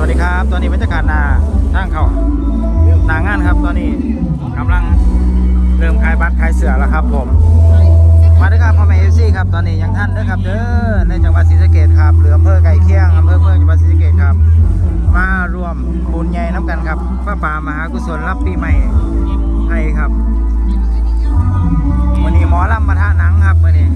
วัสดีครับ ตอนนี้บรรยากาศนาทางเขาหนางานครับ ตอนนี้กำลังเริ่มขายบัตรขายเสือแล้วครับ ผม มาด้วยครับพ่อแม่เอฟซีครับ ตอนนี้ยังท่านด้อครับเด้อในจังหวัดศรีสะเกษครับเหรืออำเภอไก่เคียงอำเภอเมืองจังหวัดศรีสะเกษครับ มารวมบุญใหญ่น้ำกันครับพระป่ามหากุศลรับปีใหม่ไทยครับวันนี้หมอลำมาท่าหนังครับวันนี้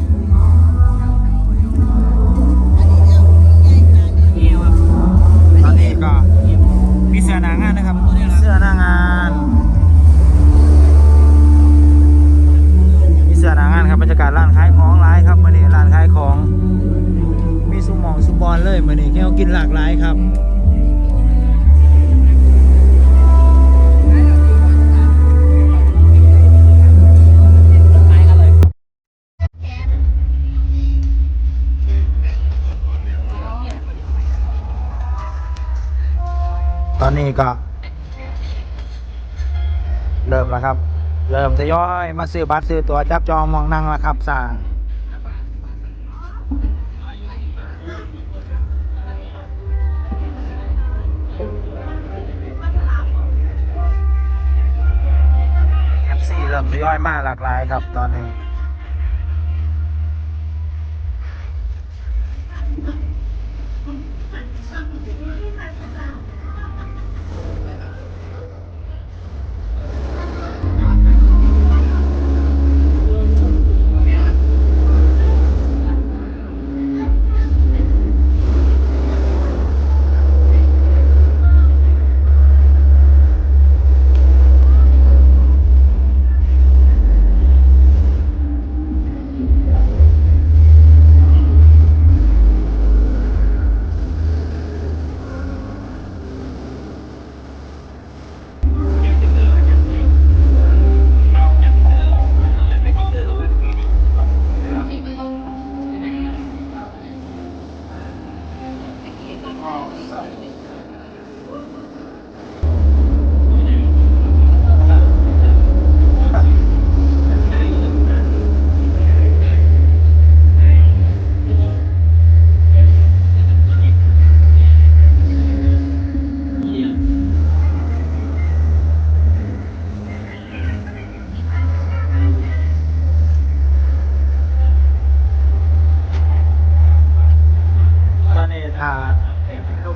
ตอนนี้ก็ เริ่มแล้วครับ เริ่มทยอยมาซื้อบัตรซื้อตั๋วจับจองมองนั่งแล้วครับสั่งเริ่มทยอยมาหลากหลายครับตอนนี้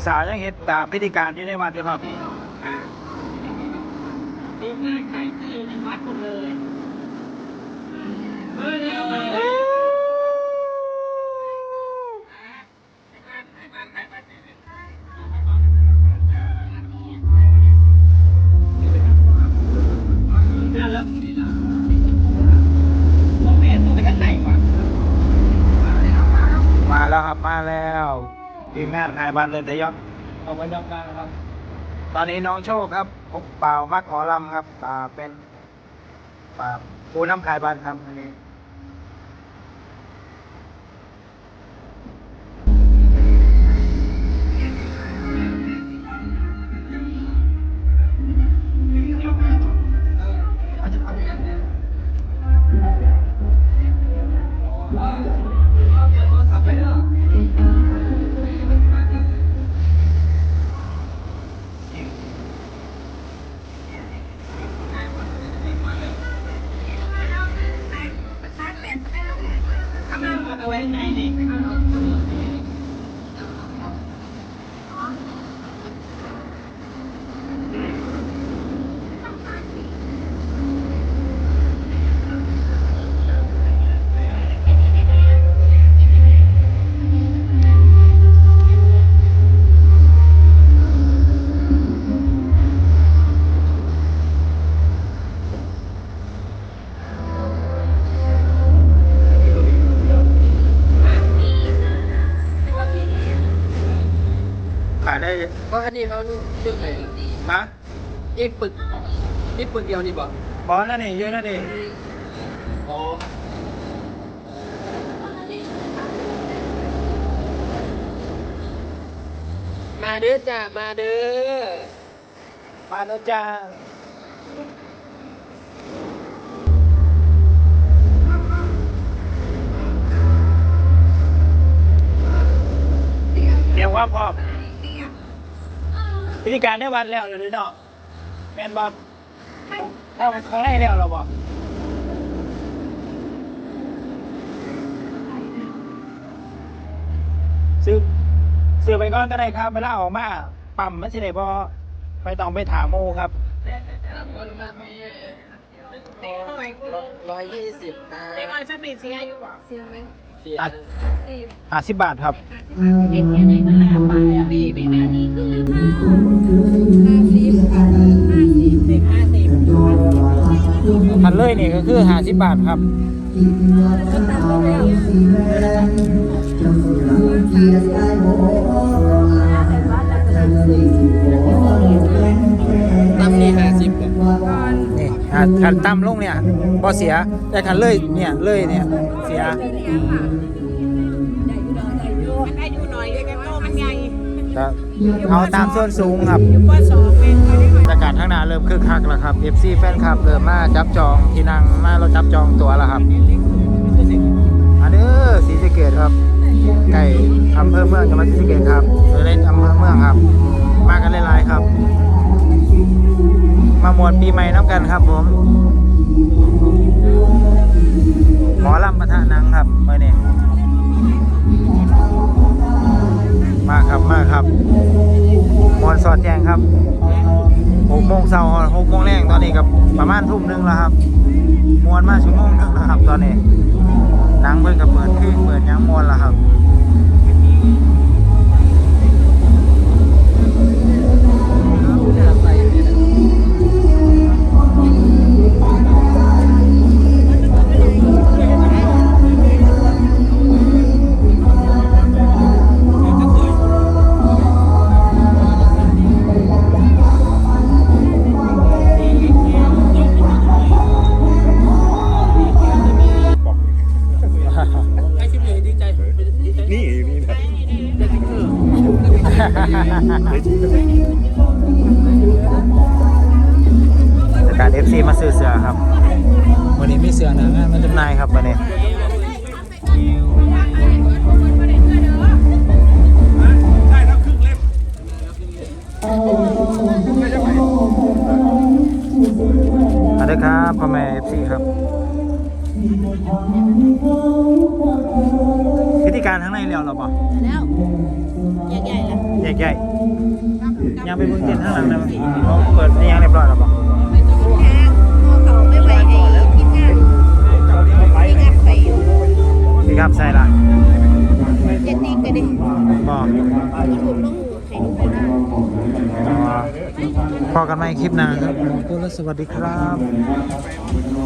สาวยังเห็นตามพิธีการที่ได้วัดอยู่ครับนี่ง่ายขายที่ในวัดหมดเลย นขายบัตรเลยทยอยเอาไว้ดับกลางครับ ตอนนี้น้องโชคครับผมเปล่ามักหมอลำครับอ่าเป็นอ่าผู้นำขายบัตรครับอันนี้ อันนี้เขาชื่อไหนนะอีกปึกอีกปึกเดียวนี่บอกบอลนั่นเองเยอะนั่นเองอ๋อมาเด้อจ้ามาเด้อมาแล้วจ้าเดี๋ยวว่าพอ พิธีการได้วันแล้วเลยเนาะแมนบอลถ้ามันเขาให้แล้วเราบอกซื้อซื้อไปก่อนก็ได้ครับเวลาออกมาปั๊มไม่ใช่ไหนพอไปต้องไปถามโมครับร้อยยี่สิบนะเด็กอ่อนสปีดเสียอยู่บ่เสียห้าสิบบาทครับเด็กยังไงก็ลาไป อะพี่พี่แม่นี่คือห้าสิบห้าสิบเด็กห้าสิบพันเลยนี่ก็คือห้าสิบบาทครับตั้ นี่อะคันต่ำลงเนี่ยพอเสียแต่คันเลยเนี่ยเลยเนี่ยเสียมันอายุหน่อยเลยกันโตมันใหญ่ก็เอาตามส่วนสูงครับก็สองเป็นก็ได้บรรยากาศข้างหน้าเริ่มคึกคักแล้วครับ FC แฟนคลับเริ่มมาจับจองที่นั่งมาเราจับจองตั๋วแล้วครับอันนี้ศรีสะเกดครับใกล้อำเภอเมืองจังหวัดศรีสะเกดครับเลยอำเภอเมืองครับ มากันหลายๆครับ มามวนปีใหม่น้ำกันครับผม หมอลำปะทะนังครับเมื่อนี้มาครับมาครับมวนสอดแจงครับหกโมงเช้าหกโมงแรงตอนนี้กับประมาณทุ่มหนึ่งแล้วครับมวนมาชั่วโมงนึงแล้วครับ ตอนนี้นังเพิ่นกับเปิดขึ้นเปิดยังมวนแล้วครับ จากการ FC มาซื้อเสือครับ วันนี้มีเสือหนางานมาจำหน่ายครับวันนี้มาเด้อครับพ่อแม่ FC ครับพิ ธีการทั้างในเรียวเราบ่แล้วใหญ่ๆล่ะใหญ่ใหญ่ยังไปเบิ่งเต็นท์ข้างหลังนะเขาเปิดให้ยังเรียบร้อยแล้วบ่ไม่ต้องแพงพอเขาไม่ไหวไอ้ทีมงานทีมงานไปอยู่พี่ครับใส่ละเจ็ดตีกันดิบ่ก็ถูกต้องให้ลูกไปได้พอกันใหม่คลิปหน้าครับขอบคุณและสวัสดีครับ